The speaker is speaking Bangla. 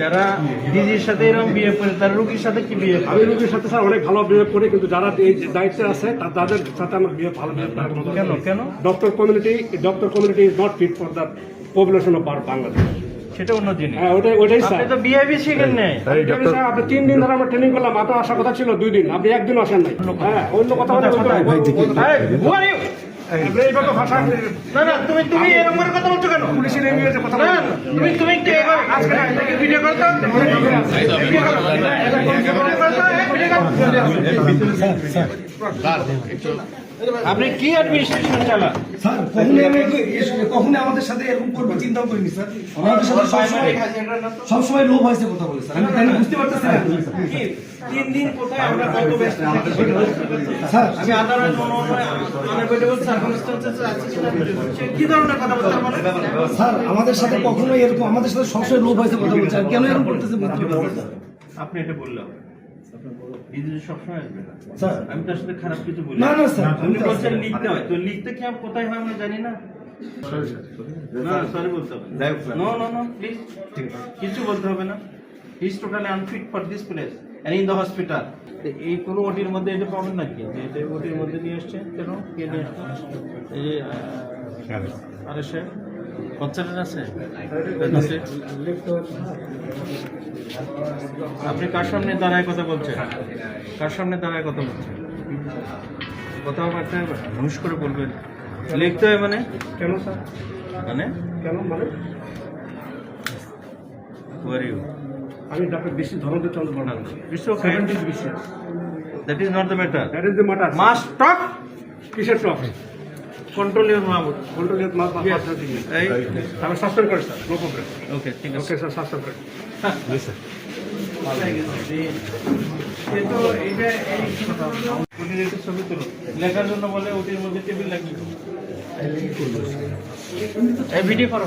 যারা ডিজির সাথে এরকম বিয়ে করে তার রুগীর সাথে কি বিয়ে আমি রোগীর সাথে স্যার অনেক ভালো বিহেভ করি কিন্তু যারা এই দায়িত্বে আছে তাদের সাথে আমার বিহেভ ভালো বিহেভ কেন কেন? Doctor community doctor community is not fit for the population of Bangladesh সেটা অন্য জিনিস। হ্যাঁ ওটাই ওটাই স্যার। আপনি তো বিহেভি শিখেন নাই। স্যার, আপনি তিন দিন ধরে আমরা ট্রেনিং করলাম আপনার আসার কথা ছিল দুই দিন। আপনি একদিন আসেন নাই। হ্যাঁ অন্য কথা বলে ভাই না না তুমি তুমি এরকম করে কথা বলছো কেন? পুলিশের কথা না তুমি তুমি আজকে ভিডিও করতে আপনি কি অ্যাডমিনিস্ট্রেশন চালান? স্যার আমি এগুলো- আমাদের সাথে এরকম করব চিন্তাও করিনি স্যার। আমাদের সাথে সবসময় সবসময় লোভ হয়েছে কথা বলে স্যার। আমি বুঝতে পারতেছি না। তিন দিন কোথায় আমরা কত ব্যস্ত স্যার আমি আদালত স্যার আমাদের সাথে কখনোই এরকম আমাদের সাথে সবসময় লোভ হয়েছে কথা বলছে আমি কেন এরকম করতেছে বুঝতে পারতেছি না। আপনি এটা বললাম আমি তার সাথে খারাপ কিছু বলি না, না, স্যার, আপনি বলছেন লিখতে হয়। তো লিখতে কি কোথায় হয় আমরা জানি না। না সরি বলতে হবে নো। নো নো প্লিজ কিছু বলতে হবে না। Is totally unfit for this place and in the hospital এই পুরো ওটির মধ্যে এটা পাবেন নাকি? যে এটা ওটির মধ্যে নিয়ে আসছে কেন? কে নিয়ে আসছে এই যে আরে। সে কনসার্টেন্ট আছে? আপনি কার সামনে দাঁড়ায় কথা বলছেন? কার সামনে দাঁড়ায় কথা বলছেন? কথা একটা ঘুষ করে বলবেন। লিখতে হয় মানে? কেন স্যার? মানে? কেন মানে? Who are you? আমি ডাক্তার বেশি ধরনের চন্দ্র বর্ণাল It's okay. সেভেন্টি বিশেষ that is not the matter. That is the matter must talk? কিসের top control your mouth. Control Yes. এই আমি সাসপেন্ড করি স্যার নো প্রবলেম ওকে ঠিক আছে ওকে স্যার সাসপেন্ড করি তুলো লেখার জন্য বলে ওটির মধ্যে টেবিল লাগবে এই ভিডিও করো